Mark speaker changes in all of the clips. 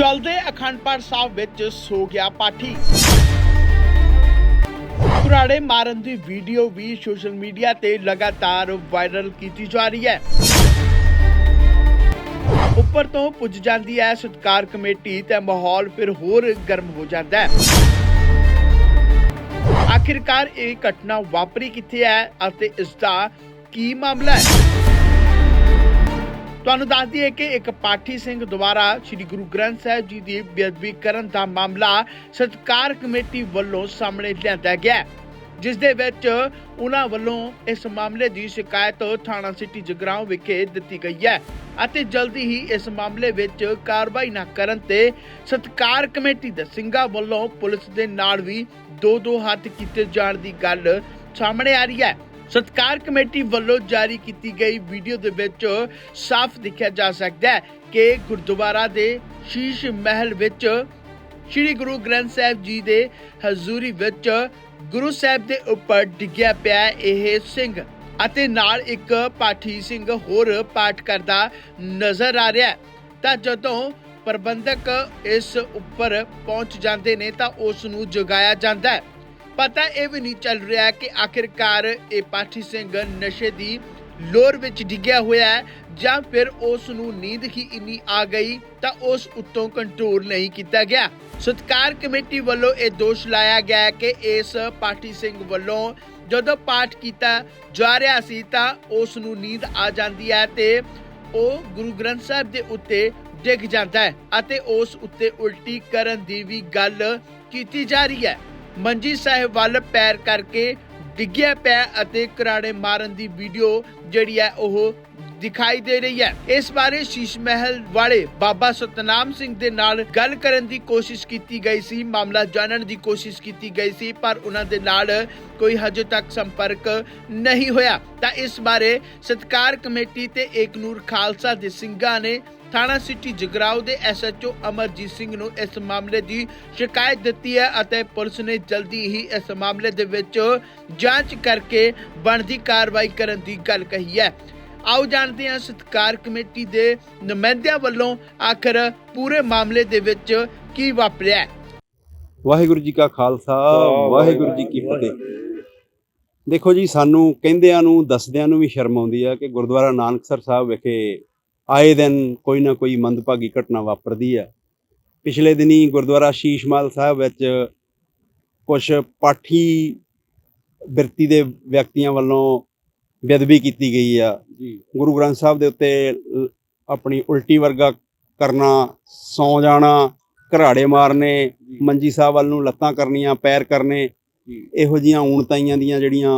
Speaker 1: ਚਲਦੇ ਅਖੰਡ ਪਾਠ ਸਾਹਿਬ ਵਿੱਚ ਸੋ ਗਿਆ ਪਾਠੀ। ਕੁਰਾੜੇ ਮਾਰਨ ਦੀ ਵੀਡੀਓ ਵੀ ਸੋਸ਼ਲ ਮੀਡੀਆ ਤੇ ਲਗਾਤਾਰ ਵਾਇਰਲ ਕੀਤੀ ਜਾ ਰਹੀ ਹੈ। ਉੱਪਰ ਤੋਂ ਪੁੱਜ ਜਾਂਦੀ ਹੈ ਸਤਕਾਰ ਕਮੇਟੀ ਤੇ ਮਾਹੌਲ ਫਿਰ ਹੋਰ ਗਰਮ ਹੋ ਜਾਂਦਾ ਹੈ। ਆਖਿਰਕਾਰ ਇਹ ਘਟਨਾ ਵਾਪਰੀ ਕਿੱਥੇ ਹੈ ਅਤੇ ਇਸ ਦਾ ਕੀ ਮਾਮਲਾ ਹੈ? ਤੁਹਾਨੂੰ ਦੱਸ ਦਈਏ ਕਿ ਇੱਕ ਪਾਠੀ ਸਿੰਘ ਦੁਆਰਾ ਸ੍ਰੀ ਗੁਰੂ ਗ੍ਰੰਥ ਸਾਹਿਬ ਜੀ ਦੀ ਬੇਅਦਬੀ ਕਰਨ ਦਾ ਮਾਮਲਾ ਸਤਕਾਰ ਕਮੇਟੀ ਵੱਲੋਂ ਸਾਹਮਣੇ ਲਿਆਂਦਾ ਗਿਆ ਜਿਸ ਦੇ ਵਿੱਚ ਉਹਨਾਂ ਵੱਲੋਂ ਇਸ ਮਾਮਲੇ ਦੀ ਸ਼ਿਕਾਇਤ ਥਾਣਾ ਸਿਟੀ ਜਗਰਾਉਂ ਵਿਖੇ ਦਿੱਤੀ ਗਈ ਹੈ ਅਤੇ ਜਲਦੀ ਹੀ ਇਸ ਮਾਮਲੇ ਵਿੱਚ ਕਾਰਵਾਈ ਨਾ ਕਰਨ ਤੇ ਸਤਕਾਰ ਕਮੇਟੀ ਦੇ ਸਿੰਘਾਂ ਵੱਲੋਂ ਪੁਲਿਸ ਦੇ ਨਾਲ ਵੀ ਦੋ ਦੋ ਹੱਥ ਕੀਤੇ ਜਾਣ ਦੀ ਗੱਲ ਸਾਹਮਣੇ ਆ ਰਹੀ ਹੈ। ਸਤਕਾਰ ਕਮੇਟੀ ਵੱਲੋਂ ਜਾਰੀ ਕੀਤੀ ਗਈ ਵੀਡੀਓ ਦੇ ਵਿੱਚ ਸਾਫ਼ ਦਿਖਿਆ ਜਾ ਸਕਦਾ ਹੈ ਕਿ ਗੁਰਦੁਆਰਾ ਦੇ ਸ਼ੀਸ਼ ਮਹਿਲ ਵਿੱਚ ਸ੍ਰੀ ਗੁਰੂ ਗ੍ਰੰਥ ਸਾਹਿਬ ਜੀ ਦੇ ਹਜ਼ੂਰੀ ਵਿੱਚ ਗੁਰੂ ਸਾਹਿਬ ਦੇ ਉੱਪਰ ਡਿੱਗਿਆ ਪਿਆ ਇਹ ਸਿੰਘ ਅਤੇ ਨਾਲ ਇੱਕ ਪਾਠੀ ਸਿੰਘ ਹੋਰ ਪਾਠ ਕਰਦਾ ਨਜ਼ਰ ਆ ਰਿਹਾ ਤਾਂ ਜਦੋਂ ਪ੍ਰਬੰਧਕ ਇਸ ਉੱਪਰ ਪਹੁੰਚ ਜਾਂਦੇ ਨੇ ਤਾਂ ਉਸ ਨੂੰ ਜਗਾਇਆ ਜਾਂਦਾ ਹੈ। ਪਤਾ ਇਹ ਵੀ ਨਹੀਂ ਚੱਲ ਰਿਹਾ ਕਿ ਆਖਿਰਕਾਰ ਇਹ ਪਾਠੀ ਸਿੰਘ ਨਸ਼ੇ ਦੀ ਲੋਰ ਵਿੱਚ ਡਿੱਗਿਆ ਹੋਇਆ ਹੈ ਜਾਂ ਫਿਰ ਉਸ ਨੂੰ ਨੀਂਦ ਹੀ ਇੰਨੀ ਆ ਗਈ ਤਾਂ ਉਸ ਉੱਤੋਂ ਕੰਟਰੋਲ ਨਹੀਂ ਕੀਤਾ ਗਿਆ। ਸਤਕਾਰ ਕਮੇਟੀ ਵੱਲੋਂ ਇਹ ਦੋਸ਼ ਲਾਇਆ ਗਿਆ ਕਿ ਇਸ ਪਾਠੀ ਸਿੰਘ ਵੱਲੋਂ ਜਦੋਂ ਪਾਠ ਕੀਤਾ ਜਾ ਰਿਹਾ ਸੀ ਤਾਂ ਉਸ ਨੂੰ ਨੀਂਦ ਆ ਜਾਂਦੀ ਹੈ ਤੇ ਉਹ ਗੁਰੂ ਗ੍ਰੰਥ ਸਾਹਿਬ ਦੇ ਉੱਤੇ ਡਿੱਗ ਜਾਂਦਾ ਹੈ ਅਤੇ ਉਸ ਉੱਤੇ ਉਲਟੀ ਕਰਨ ਦੀ ਵੀ ਗੱਲ ਕੀਤੀ ਜਾ ਰਹੀ ਹੈ। ਮੰਜੀ ਸਾਹਿਬ ਵੱਲ ਪੈਰ ਕਰਕੇ ਡਿੱਗਿਆ ਪਿਆ ਅਤੇ ਕਰਾੜੇ ਮਾਰਨ ਦੀ ਵੀਡੀਓ ਜਿਹੜੀ ਹੈ ਉਹ ਦਿਖਾਈ ਦੇ ਰਹੀ ਹੈ। ਇਸ ਬਾਰੇ ਸ਼ੀਸ਼ ਮਹਿਲ ਵਾਲੇ ਬਾਬਾ ਸਤਨਾਮ ਸਿੰਘ ਦੇ ਨਾਲ ਗੱਲ ਕਰਨ ਦੀ ਕੋਸ਼ਿਸ਼ ਕੀਤੀ ਗਈ ਸੀ, ਮਾਮਲਾ ਜਾਣਨ ਦੀ ਕੋਸ਼ਿਸ਼ ਕੀਤੀ ਗਈ ਸੀ, ਪਰ ਉਹਨਾਂ ਦੇ ਨਾਲ ਕੋਈ ਹਜੇ ਤੱਕ ਸੰਪਰਕ ਨਹੀਂ ਹੋਇਆ। ਤਾਂ ਇਸ ਬਾਰੇ ਸਤਕਾਰ ਕਮੇਟੀ ਤੇ ਏਕ ਨੂਰ ਖਾਲਸਾ ਦੇ ਸਿੰਘਾਂ ਨੇ ਥਾਣਾ ਸਿਟੀ ਜਗਰਾਉ ਦੇ ਐਸਐਚਓ ਅਮਰਜੀਤ ਸਿੰਘ ਨੂੰ ਇਸ ਮਾਮਲੇ ਦੀ ਸ਼ਿਕਾਇਤ ਦਿੱਤੀ ਹੈ ਅਤੇ ਪੁਲਿਸ ਨੇ ਜਲਦੀ ਹੀ ਇਸ ਮਾਮਲੇ ਦੇ ਵਿੱਚ ਜਾਂਚ ਕਰਕੇ ਬਣਦੀ ਕਾਰਵਾਈ ਕਰਨ ਦੀ ਗੱਲ ਕਹੀ ਹੈ। ਆਓ ਜਾਣਦੇ ਹਾਂ ਸਤਕਾਰ ਕਮੇਟੀ ਦੇ ਨੁਮਾਇੰਦਿਆਂ ਵੱਲੋਂ ਆਖਰ ਪੂਰੇ ਮਾਮਲੇ ਦੇ ਵਿੱਚ ਕੀ ਵਾਪਰਿਆ
Speaker 2: ਵਾਹਿਗੁਰੂ ਜੀ ਕਾ ਖਾਲਸਾ, ਵਾਹਿਗੁਰੂ ਜੀ ਕੀ ਫਤਿਹ। ਦੇਖੋ ਜੀ, ਸਾਨੂੰ ਕਹਿੰਦਿਆਂ ਨੂੰ, ਦੱਸਦਿਆਂ ਨੂੰ ਵੀ ਸ਼ਰਮ ਆਉਂਦੀ ਆ ਕਿ ਗੁਰਦੁਆਰਾ ਨਾਨਕਸਰ ਸਾਹਿਬ ਵਿਖੇ ਆਏ ਦਿਨ ਕੋਈ ਨਾ ਕੋਈ ਮੰਦਭਾਗੀ ਘਟਨਾ ਵਾਪਰਦੀ ਆ। ਪਿਛਲੇ ਦਿਨੀ ਗੁਰਦੁਆਰਾ ਸ਼ੀਸ਼ਮਾਲ ਸਾਹਿਬ ਵਿੱਚ ਕੁਝ ਪਾਠੀ ਬਿਰਤੀ ਦੇ ਵਿਅਕਤੀਆਂ ਵੱਲੋਂ ਬੇਅਦਬੀ ਕੀਤੀ ਗਈ ਆ। ਗੁਰੂ ਗ੍ਰੰਥ ਸਾਹਿਬ ਦੇ ਉੱਤੇ ਆਪਣੀ ਉਲਟੀ ਵਰਗਾ ਕਰਨਾ ਸੌ ਜਾਣਾ ਘਰਾੜੇ ਮਾਰਨੇ ਮੰਜੀ ਸਾਹਿਬ ਵੱਲ ਨੂੰ ਲੱਤਾਂ ਕਰਨੀਆਂ ਪੈਰ ਕਰਨੇ ਇਹੋ ਜੀਆਂ ਊਣਤਾਈਆਂ ਦੀਆਂ ਜਿਹੜੀਆਂ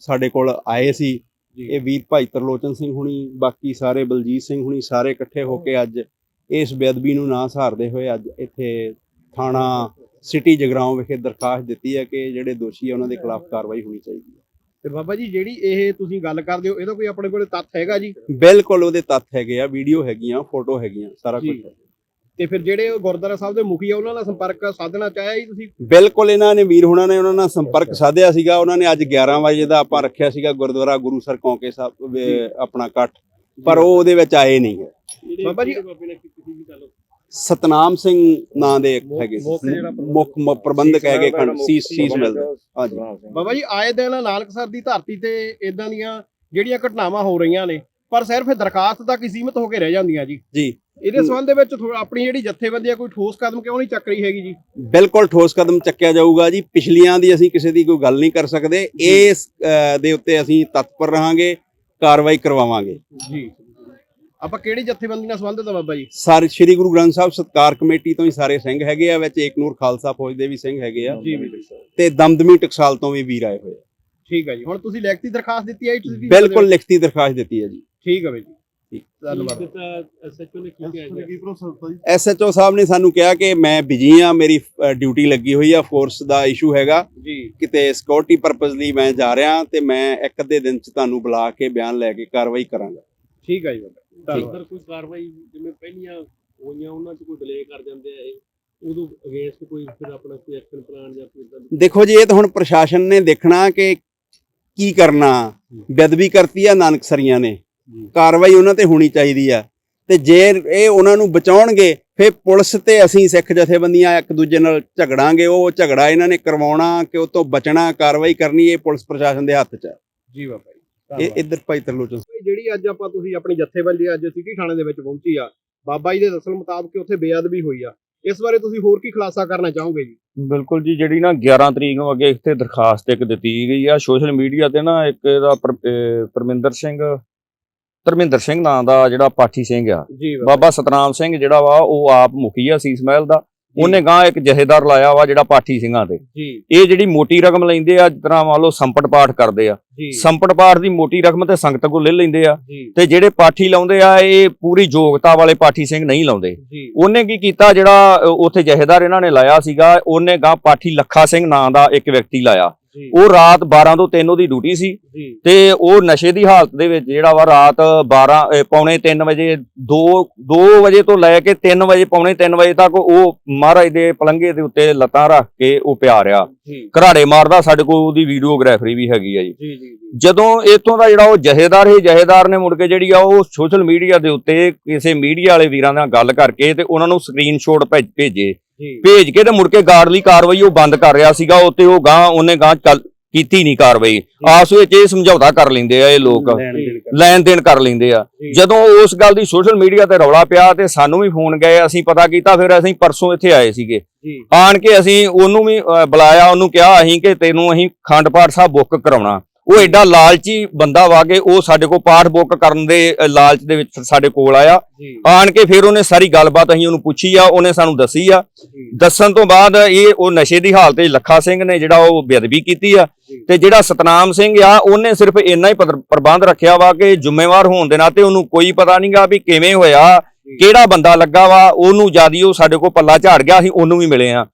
Speaker 2: ਸਾਡੇ ਕੋਲ ਆਏ ਸੀ। ਇਹ ਵੀਰ ਭਾਈ ਤਰਲੋਚਨ ਸਿੰਘ ਹੁਣੀ ਬਾਕੀ ਸਾਰੇ ਬਲਜੀਤ ਸਿੰਘ ਹੁਣੀ ਸਾਰੇ ਇਕੱਠੇ ਹੋ ਕੇ ਅੱਜ ਇਸ ਬੇਅਦਬੀ ਨੂੰ ਨਾ ਸਹਾਰਦੇ ਹੋਏ ਅੱਜ ਇੱਥੇ ਥਾਣਾ ਸਿਟੀ ਜਗਰਾਉਂ ਵਿਖੇ ਦਰਖਾਸਤ ਦਿੱਤੀ ਹੈ ਕਿ ਜਿਹੜੇ ਦੋਸ਼ੀ ਆ ਉਹਨਾਂ ਦੇ ਖਿਲਾਫ ਕਾਰਵਾਈ ਹੋਣੀ ਚਾਹੀਦੀ ਹੈ।
Speaker 3: ਤੇ ਬਾਬਾ ਜੀ ਜਿਹੜੀ ਇਹ ਤੁਸੀਂ ਗੱਲ ਕਰਦੇ ਹੋ ਇਹਦਾ ਕੋਈ ਆਪਣੇ ਕੋਲੇ ਤੱਥ ਹੈਗਾ ਜੀ?
Speaker 2: ਬਿਲਕੁਲ ਉਹਦੇ ਤੱਥ ਹੈਗੇ ਆ ਵੀਡੀਓ ਹੈਗੀਆਂ ਫੋਟੋ ਹੈਗੀਆਂ ਸਾਰਾ ਕੁਝ
Speaker 3: ਜੀ। ਤੇ ਫਿਰ ਜਿਹੜੇ ਉਹ ਗੁਰਦੁਆਰਾ ਸਾਹਿਬ ਦੇ ਮੁਖੀ ਆ ਉਹਨਾਂ ਨਾਲ ਸੰਪਰਕ ਸਾਧਣਾ ਚਾਹਿਆ ਜੀ ਤੁਸੀਂ?
Speaker 2: ਬਿਲਕੁਲ ਇਹਨਾਂ ਨੇ ਵੀਰ ਹੁਣਾਂ ਨੇ ਉਹਨਾਂ ਨਾਲ ਸੰਪਰਕ ਸਾਧਿਆ ਸੀਗਾ। ਉਹਨਾਂ ਨੇ ਅੱਜ 11 ਵਜੇ ਦਾ ਆਪਾਂ ਰੱਖਿਆ ਸੀਗਾ ਗੁਰਦੁਆਰਾ ਗੁਰੂਸਰ ਕੌਂਕੇ ਸਾਹਿਬ ਆਪਣਾ ਇਕੱਠ। ਪਰ ਉਹ ਉਹਦੇ ਵਿੱਚ ਆਏ ਨਹੀਂ ਹੈ
Speaker 3: ਬਾਬਾ ਜੀ
Speaker 2: ਸਤਨਾਮ ਸਿੰਘ ਨਾਂ ਦੇ ਹੈਗੇ।
Speaker 3: ਮੁੱਖ ਪ੍ਰਬੰਧਕ-
Speaker 2: ਹੈਗੇ ਖੰਡ ਸੀਸ ਸੀਸ ਮਿਲਦਾ। ਹਾਂਜੀ।
Speaker 3: ਬਾਬਾ ਜੀ ਆਏ ਦਿਨ ਨਾਨਕਸਰ ਦੀ ਧਰਤੀ ਤੇ ਇਦਾਂ ਦੀਆਂ ਜਿਹੜੀਆਂ ਘਟਨਾਵਾਂ ਹੋ ਰਹੀਆਂ ਨੇ ਪਰ ਸਿਰਫ ਦਰਖਾਸਤ ਤੱਕ ਹੀ ਸੀਮਿਤ ਹੋ ਕੇ ਰਹਿ ਜਾਂਦੀਆਂ ਜੀ।
Speaker 2: ਜੀ।
Speaker 3: ਇਹਦੇ ਸੰਬੰਧ ਦੇ ਵਿੱਚ ਆਪਣੀ ਜਿਹੜੀ ਜਥੇਬੰਦੀ ਆ ਕੋਈ ਠੋਸ ਕਦਮ ਕਿਉਂ ਨਹੀਂ ਚੱਕ ਰਹੀ ਹੈਗੀ ਜੀ?
Speaker 2: ਬਿਲਕੁਲ ਠੋਸ ਕਦਮ ਚੱਕਿਆ ਜਾਊਗਾ ਜੀ। ਪਿਛਲੀਆਂ ਦੀ ਅਸੀਂ ਕਿਸੇ ਦੀ ਕੋਈ ਗੱਲ ਨਹੀਂ ਕਰ ਸਕਦੇ। ਇਸ ਦੇ ਉੱਤੇ ਅਸੀਂ ਤਤਪਰ ਰਹਾਂਗੇ ਕਾਰਵਾਈ ਕਰਵਾਵਾਂਗੇ।
Speaker 3: ਜੀ। ਆਪਾਂ ਕਿਹੜੀ ਜਥੇਬੰਦੀ ਨਾਲ ਸੰਬੰਧਿਤ ਆ ਬਾਬਾ ਜੀ?
Speaker 2: ਸਾਰੇ ਸ੍ਰੀ ਗੁਰੂ ਗ੍ਰੰਥ ਸਾਹਿਬ ਸਤਕਾਰ ਕਮੇਟੀ ਤੋਂ ਹੀ ਸਾਰੇ ਸਿੰਘ ਹੈਗੇ ਆ ਵਿੱਚ ਏਕ ਨੂਰ ਖਾਲਸਾ ਫੌਜ ਦੇ ਵੀ ਸਿੰਘ ਹੈਗੇ ਆ।
Speaker 3: ਜੀ
Speaker 2: ਤੇ ਦਮਦਮੀ ਟਕਸਾਲ ਤੋਂ ਵੀ ਵੀਰ ਆਏ ਹੋਏ ਆ।
Speaker 3: ਠੀਕ ਹੈ ਜੀ। ਹੁਣ ਤੁਸੀਂ ਲਿਖਤੀ ਦਰਖਾਸਤ ਦਿੱਤੀ ਹੈ ਜੀ ਤੁਸੀਂ
Speaker 2: ਬਿਲਕੁਲ ਲਿਖਤੀ ਦਰਖਾਸਤ ਦਿੱਤੀ ਹੈ ਜੀ।
Speaker 3: ਠੀਕ ਹੈ ਬਾਈ ਧੰਨਵਾਦ।
Speaker 2: ਐਸਐਚਓ ਸਾਹਿਬ ਨੇ ਸਾਨੂੰ ਕਿਹਾ ਕਿ ਮੈਂ ਬਿਜ਼ੀ ਆ ਮੇਰੀ ਡਿਊਟੀ ਲੱਗੀ ਹੋਈ ਆ ਫੋਰਸ ਦਾ ਇਸ਼ੂ ਹੈਗਾ।
Speaker 3: ਜੀ।
Speaker 2: ਕਿਤੇ ਸਿਕਿਉਰਿਟੀ ਪਰਪਸ ਲਈ ਮੈਂ ਜਾ ਰਿਹਾ ਤੇ ਮੈਂ ਇੱਕ ਅੱਧੇ ਦਿਨ ਚ ਤੁਹਾਨੂੰ ਬੁਲਾ ਕੇ ਬਿਆਨ ਲੈ ਕੇ ਕਾਰਵਾਈ ਕਰਾਂਗਾ।
Speaker 3: ਠੀਕ ਹੈ ਜੀ। ਧੰਨਵਾਦ
Speaker 4: ਅੰਦਰ ਕੋਈ ਕਾਰਵਾਈ ਜਿਵੇਂ ਪਹਿਲੀਆਂ ਹੋਈਆਂ ਉਹਨਾਂ 'ਚ ਕੋਈ ਡਿਲੇ ਕਰ ਜਾਂਦੇ ਆ ਇਹ? ਉਦੋਂ ਅਗੇਂਸਟ ਕੋਈ ਫਿਰ ਆਪਣਾ ਕੋਈ ਐਕਸ਼ਨ ਪਲਾਨ ਜਾਂ ਕੋਈ ਇਦਾਂ
Speaker 2: ਦੇਖੋ ਜੀ ਇਹ ਤਾਂ ਹੁਣ ਪ੍ਰਸ਼ਾਸਨ ਨੇ ਦੇਖਣਾ ਕਿ ਕੀ ਕਰਨਾ। ਬੇਅਦਬੀ ਕਰਤੀ ਆ ਨਾਨਕਸਰੀਆਂ ਨੇ। ਕਾਰਵਾਈ ਉਹਨਾਂ ਤੇ ਹੋਣੀ ਚਾਹੀਦੀ ਆ। ਤੇ ਜੇ ਇਹ ਉਹਨਾਂ ਨੂੰ ਬਚਾਉਣਗੇ ਫਿਰ ਪੁਲਿਸ ਤੇ ਅਸੀਂ ਸਿੱਖ ਜਥੇਬੰਦੀਆਂ ਇੱਕ ਦੂਜੇ ਨਾਲ ਝਗੜਾਂਗੇ। ਉਹ ਝਗੜਾ ਇਹਨਾਂ ਨੇ ਕਰਵਾਉਣਾ ਕਿ ਉਹ ਤੋਂ ਬਚਣਾ ਕਾਰਵਾਈ ਕਰਨੀ ਇਹ ਪੁਲਿਸ ਪ੍ਰਸ਼ਾਸਨ ਦੇ ਹੱਥ 'ਚ ਹੈ
Speaker 3: ਜੀ ਬਾਬਾ ਜੀ
Speaker 2: ਇਹ ਇੱਧਰ ਭਾਈ ਤਰਲੋਚਨ
Speaker 3: ਜਿਹੜੀ ਅੱਜ ਆਪਾਂ ਤੁਸੀਂ ਆਪਣੀ ਜਥੇਬੰਦੀ ਅੱਜ ਸਿਟੀ ਥਾਣੇ ਦੇ ਵਿੱਚ ਪਹੁੰਚੀ ਆ ਬਾਬਾ ਜੀ ਦੇ ਦੱਸਣ ਮੁਤਾਬਕ ਉੱਥੇ ਬੇਅਦਬੀ ਹੋਈ ਆ। ਇਸ ਬਾਰੇ ਤੁਸੀਂ ਹੋਰ ਕੀ ਖੁਲਾਸਾ ਕਰਨਾ ਚਾਹੋਗੇ ਜੀ?
Speaker 5: ਬਿਲਕੁਲ ਜੀ ਜਿਹੜੀ ਨਾ 11 ਤਰੀਕ ਨੂੰ ਅੱਗੇ ਇੱਥੇ ਦਰਖਾਸਤ ਇੱਕ ਦਿੱਤੀ ਗਈ ਆ ਸੋਸ਼ਲ ਮੀਡੀਆ ਤੇ ਨਾ ਇੱਕ ਇਹਦਾ ਪਰਮਿੰਦਰ ਸਿੰਘ ਧਰਮਿੰਦਰ ਸਿੰਘ ਨਾਂ ਦਾ ਜਿਹੜਾ ਪਾਠੀ ਸਿੰਘ ਆ। ਬਾਬਾ। ਸਤਨਾਮ ਸਿੰਘ ਜਿਹੜਾ ਵਾ ਉਹ ਆਪ ਮੁਖੀ ਆ ਸੀਸ ਮਹਿਲ ਦਾ। ਉਹਨੇ ਗਾਂ ਇੱਕ ਜਹੇਦਾਰ ਲਾਇਆ ਵਾ ਜਿਹੜਾ ਪਾਠੀ ਸਿੰਘਾਂ ਤੇ। ਇਹ ਜਿਹੜੀ ਮੋਟੀ ਰਕਮ ਲੈਂਦੇ ਆ ਤਰ੍ਹਾਂ ਮੰਨ ਲਓ ਸੰਪਟ ਪਾਠ ਕਰਦੇ ਆ। ਸੰਪਟ ਪਾਠ ਦੀ ਮੋਟੀ ਰਕਮ ਤੇ ਸੰਗਤ ਕੋਲ ਲੈ ਲੈਂਦੇ ਆ। ਤੇ ਜਿਹੜੇ ਪਾਠੀ ਲਾਉਂਦੇ ਆ ਇਹ ਪੂਰੀ ਯੋਗਤਾ ਵਾਲੇ ਪਾਠੀ ਸਿੰਘ ਨਹੀਂ ਲਾਉਂਦੇ। ਉਹਨੇ ਕੀ ਕੀਤਾ ਜਿਹੜਾ ਉੱਥੇ ਜਹੇਦਾਰ ਇਹਨਾਂ ਨੇ ਲਾਇਆ ਸੀਗਾ ਉਹਨੇ ਗਾਂ ਪਾਠੀ ਲੱਖਾ ਸਿੰਘ ਨਾਂ ਦਾ ਇੱਕ ਵਿਅਕਤੀ ਲਾਇਆ। ਉਹ ਰਾਤ 12 ਤੋਂ 3 ਉਹਦੀ ਡਿਊਟੀ ਸੀ ਤੇ ਉਹ ਨਸ਼ੇ ਦੀ ਹਾਲਤ ਦੇ ਵਿੱਚ ਜਿਹੜਾ ਵਾ ਰਾਤ 12 ਅ, ਪੌਣੇ 3 ਵਜੇ 2 2 ਵਜੇ ਤੋਂ ਲੈ ਕੇ 3 ਵਜੇ ਪੌਣੇ 3 ਵਜੇ ਤੱਕ ਉਹ ਮਹਾਰਾਜ ਦੇ ਪਲੰਘੇ ਦੇ ਉੱਤੇ ਲੱਤਾਂ ਰੱਖ ਕੇ ਉਹ ਪਿਆ ਰਿਹਾ। ਘਰਾੜੇ ਮਾਰਦਾ ਸਾਡੇ ਕੋਲ ਉਹਦੀ ਵੀਡੀਓਗ੍ਰਾਫਰੀ ਵੀ ਹੈਗੀ ਆ ਜੀ। ਜਦੋਂ ਇਥੋਂ ਦਾ ਜਿਹੜਾ ਉਹ ਜਹੇਦਾਰ ਹੈ ਜਹੇਦਾਰ ਨੇ ਮੁੜ ਕੇ ਜਿਹੜੀ ਆ ਉਹ ਸੋਸ਼ਲ ਮੀਡੀਆ ਦੇ ਉੱਤੇ ਕਿਸੇ ਮੀਡੀਆ ਵਾਲੇ ਵੀਰਾਂ ਨਾਲ ਗੱਲ ਕਰਕੇ ਤੇ ਉਹਨਾਂ ਨੂੰ ਸਕਰੀਨਸ਼ਾਟ ਭੇਜੇ। ਭੇਜ ਕੇ ਤੇ ਮੁੜ ਕੇ ਗਾਰਡਲੀ ਕਾਰਵਾਈ ਉਹ ਬੰਦ ਕਰ ਰਿਹਾ ਸੀਗਾ ਉੱਤੇ ਉਹ ਗਾਂ ਉਹਨੇ ਗਾਂ ਚੱਲ ਕੀਤੀ ਨਹੀਂ ਕਾਰਵਾਈ। ਆਪਸ ਵਿੱਚ ਇਹ ਸਮਝੌਤਾ ਕਰ ਲੈਂਦੇ ਆ ਇਹ ਲੋਕ।
Speaker 2: ਲੈਣ ਦੇਣ ਕਰ-
Speaker 5: ਲੈਂਦੇ। ਆ। ਜਦੋਂ ਉਸ ਗੱਲ ਦੀ ਸੋਸ਼ਲ ਮੀਡੀਆ ਤੇ ਰੌਲਾ ਪਿਆ ਤੇ ਸਾਨੂੰ ਵੀ ਫੋਨ ਗਏ ਅਸੀਂ ਪਤਾ ਕੀਤਾ ਫਿਰ ਅਸੀਂ ਪਰਸੋਂ ਇੱਥੇ ਆਏ ਸੀਗੇ। ਆਣ ਕੇ ਅਸੀਂ ਉਹਨੂੰ ਵੀ ਬੁਲਾਇਆ ਉਹਨੂੰ ਕਿਹਾ ਅਸੀਂ ਕਿ ਤੈਨੂੰ ਅਸੀਂ ਖੰਡ ਪਾਠ ਸਾਹਿਬ ਬੁੱਕ ਕਰਾਉਣਾ। ਉਹ ਐਡਾ ਲਾਲਚੀ ਬੰਦਾ ਵਾ ਕਿ ਉਹ ਸਾਡੇ ਕੋਲ ਪਾਠ ਬੁੱਕ ਕਰਨ ਦੇ ਲਾਲਚ ਦੇ ਵਿੱਚ ਸਾਡੇ ਕੋਲ ਆਇਆ। ਆਣ ਕੇ ਫਿਰ ਉਹਨੇ ਸਾਰੀ ਗੱਲਬਾਤ ਅਸੀਂ ਉਹਨੂੰ ਪੁੱਛੀ ਆ ਉਹਨੇ ਸਾਨੂੰ ਦੱਸੀ ਆ। ਦੱਸਣ ਤੋਂ ਬਾਅਦ ਇਹ ਉਹ ਨਸ਼ੇ ਦੀ ਹਾਲਤ ਵਿੱਚ ਲੱਖਾ ਸਿੰਘ ਨੇ ਜਿਹੜਾ ਉਹ ਬੇਅਦਬੀ ਕੀਤੀ ਆ। ਤੇ ਜਿਹੜਾ ਸਤਨਾਮ ਸਿੰਘ ਆ ਉਹਨੇ ਸਿਰਫ ਇੰਨਾ ਹੀ ਪ੍ਰਬੰਧ ਰੱਖਿਆ ਵਾ ਕਿ ਜ਼ਿੰਮੇਵਾਰ ਹੋਣ ਦੇ ਨਾਤੇ ਉਹਨੂੰ ਕੋਈ ਪਤਾ ਨਹੀਂਗਾ ਵੀ ਕਿਵੇਂ ਹੋਇਆ। ਕਿਹੜਾ ਬੰਦਾ ਲੱਗਾ ਵਾ ਉਹਨੂੰ ਜਿਆਦੀ ਉਹ ਸਾਡੇ ਕੋਲ ਪੱਲਾ ਝਾੜ ਗਿਆ ਅਸੀਂ ਉਹਨੂੰ ਵੀ ਮਿਲੇ ਆ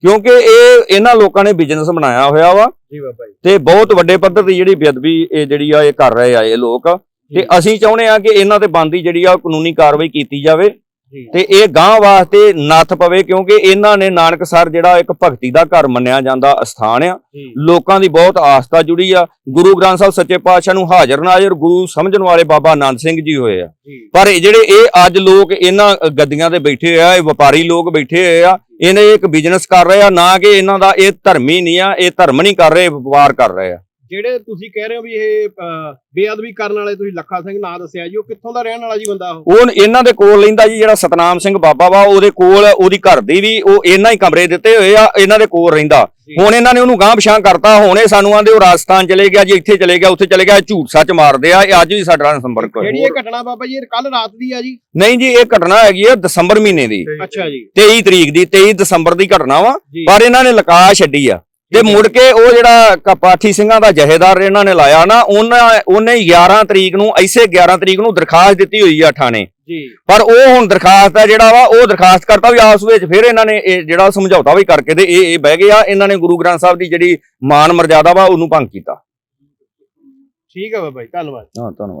Speaker 5: ਕਿਉਂਕਿ ਇਹ ਇਹਨਾਂ ਲੋਕਾਂ ਨੇ ਬਿਜ਼ਨਸ ਬਣਾਇਆ ਹੋਇਆ ਵਾ।
Speaker 3: ਜੀ ਬਾਬਾ ਜੀ।
Speaker 5: ਤੇ ਬਹੁਤ ਵੱਡੇ ਪੱਧਰ ਦੀ ਜਿਹੜੀ ਬੇਅਦਬੀ ਇਹ ਜਿਹੜੀ ਆ ਇਹ ਕਰ ਰਹੇ ਆ ਇਹ ਲੋਕ। ਤੇ ਅਸੀਂ ਚਾਹੁੰਦੇ ਆ ਕਿ ਇਹਨਾਂ ਤੇ ਬੰਦੀ ਜਿਹੜੀ ਆ ਕਾਨੂੰਨੀ ਕਾਰਵਾਈ ਕੀਤੀ ਜਾਵੇ। ਤੇ ਇਹ ਗਾਂ ਵਾਸਤੇ ਨੱਥ ਪਵੇ ਕਿਉਂਕਿ ਇਹਨਾਂ ਨੇ ਨਾਨਕਸਰ ਜਿਹੜਾ ਇੱਕ ਭਗਤੀ ਦਾ ਘਰ ਮੰਨਿਆ ਜਾਂਦਾ ਅਸਥਾਨ ਆ। ਲੋਕਾਂ ਦੀ ਬਹੁਤ ਆਸਥਾ ਜੁੜੀ ਆ। ਗੁਰੂ ਗ੍ਰੰਥ ਸਾਹਿਬ ਸੱਚੇ ਪਾਤਸ਼ਾਹ ਨੂੰ ਹਾਜ਼ਰ ਨਾਜ਼ਰ ਗੁਰੂ ਸਮਝਣ ਵਾਲੇ ਬਾਬਾ ਆਨੰਦ ਸਿੰਘ ਜੀ ਹੋਏ ਆ। ਪਰ ਜਿਹੜੇ ਇਹ ਅੱਜ ਲੋਕ ਇਹਨਾਂ ਗੱਦੀਆਂ ਤੇ ਬੈਠੇ ਆ ਇਹ ਵਪਾਰੀ ਲੋਕ ਬੈਠੇ ਹੋਏ ਆ ਇਹਨੇ ਇੱਕ ਬਿਜ਼ਨਸ ਕਰ ਰਹੇ ਆ ਨਾ ਕਿ ਇਹਨਾਂ ਦਾ ਇਹ ਧਰਮੀ ਨਹੀਂ ਆ ਇਹ ਧਰਮ ਨਹੀਂ ਕਰ ਰਹੇ ਵਪਾਰ ਕਰ ਰਹੇ ਆ।
Speaker 3: ਜਿਹੜੇ ਤੁਸੀਂ ਕਹਿ ਰਹੇ ਹੋ ਵੀ ਇਹ ਬੇਅਦਬੀ ਕਰਨ ਵਾਲੇ ਤੁਸੀਂ ਲੱਖਾ ਸਿੰਘ ਨਾਂ ਦੱਸਿਆ ਜੀ ਉਹ ਕਿੱਥੋਂ ਦਾ ਰਹਿਣ ਵਾਲਾ ਜੀ ਬੰਦਾ ਉਹ?
Speaker 5: ਉਹ ਇਹਨਾਂ ਦੇ ਕੋਲ ਲੈਂਦਾ ਜੀ ਜਿਹੜਾ ਸਤਨਾਮ ਸਿੰਘ ਬਾਬਾ ਵਾ ਉਹਦੇ ਕੋਲ ਉਹਦੀ ਘਰ ਦੀ ਵੀ ਉਹ ਇਹਨਾਂ ਹੀ ਕਮਰੇ ਦਿੱਤੇ ਹੋਏ ਆ ਇਹਨਾਂ ਦੇ ਕੋਲ ਰਹਿੰਦਾ। ਹੁਣ ਇਹਨਾਂ ਨੇ ਉਹਨੂੰ ਗਾਂਹ ਪਛਾਂ ਕਰਤਾ ਹੁਣ ਇਹ ਸਾਨੂੰ ਆਂਦੇ ਉਹ ਰਾਜਸਥਾਨ ਚਲੇ ਗਿਆ ਜੀ ਇੱਥੇ ਚਲੇ ਗਿਆ ਉੱਥੇ ਚਲੇ ਗਿਆ ਇਹ ਝੂਠ ਸੱਚ ਮਾਰਦੇ ਆ ਇਹ ਅੱਜ ਵੀ ਸਾਡਾ ਨਾਲ ਸੰਪਰਕ
Speaker 3: ਜਿਹੜੀ
Speaker 5: ਹੋਇਆ
Speaker 3: ਇਹ ਘਟਨਾ ਬਾਬਾ ਜੀ ਕੱਲ ਰਾਤ ਦੀ ਆ ਜੀ?
Speaker 5: ਨਹੀਂ ਜੀ ਇਹ ਘਟਨਾ ਹੈਗੀ ਆ ਦਸੰਬਰ ਮਹੀਨੇ ਦੀ।
Speaker 3: ਅੱਛਾ ਜੀ।
Speaker 5: 23 ਤਰੀਕ ਦੀ 23 ਦਸੰਬਰ ਦੀ ਘਟਨਾ ਵਾ
Speaker 3: ਜੀ।
Speaker 5: ਪਰ ਇਹਨਾਂ ਨੇ ਲਕਾ ਛੱਡੀ ਆ। ਤੇ ਮੁੜ ਕੇ ਉਹ ਜਿਹੜਾ ਕ- ਪਾਠੀ ਸਿੰਘਾਂ ਦਾ ਜਹੇਦਾਰ ਇਹਨਾਂ ਨੇ ਲਾਇਆ ਨਾ ਉਹਨਾਂ ਉਹਨੇ 11 ਤਰੀਕ ਨੂੰ ਐਸੇ 11 ਤਰੀਕ ਨੂੰ ਦਰਖਾਸਤ ਦਿੱਤੀ ਹੋਈ ਆ ਥਾਣੇ।
Speaker 3: ਜੀ।
Speaker 5: ਪਰ ਉਹ ਹੁਣ ਦਰਖਾਸਤ ਹੈ ਜਿਹੜਾ ਵਾ ਉਹ ਦਰਖਾਸਤ ਕਰਤਾ ਵੀ ਆਪਸ ਵਿੱਚ ਫਿਰ ਇਹਨਾਂ ਨੇ ਇਹ ਜਿਹੜਾ ਸਮਝੌਤਾ ਵੀ ਕਰਕੇ ਤੇ ਇਹ ਇਹ ਬਹਿ ਗਏ ਆ ਇਹਨਾਂ ਨੇ ਗੁਰੂ ਗ੍ਰੰਥ ਸਾਹਿਬ ਦੀ ਜਿਹੜੀ ਮਾਨ ਮਰਜ਼ਾਦਾ ਵਾ ਉਹਨੂੰ ਭੰਗ ਕੀਤਾ।
Speaker 3: ਠੀਕ ਹੈ ਜੀ ਧੰਨਵਾਦ।
Speaker 5: ਹਾਂ ਧੰਨਵਾਦ।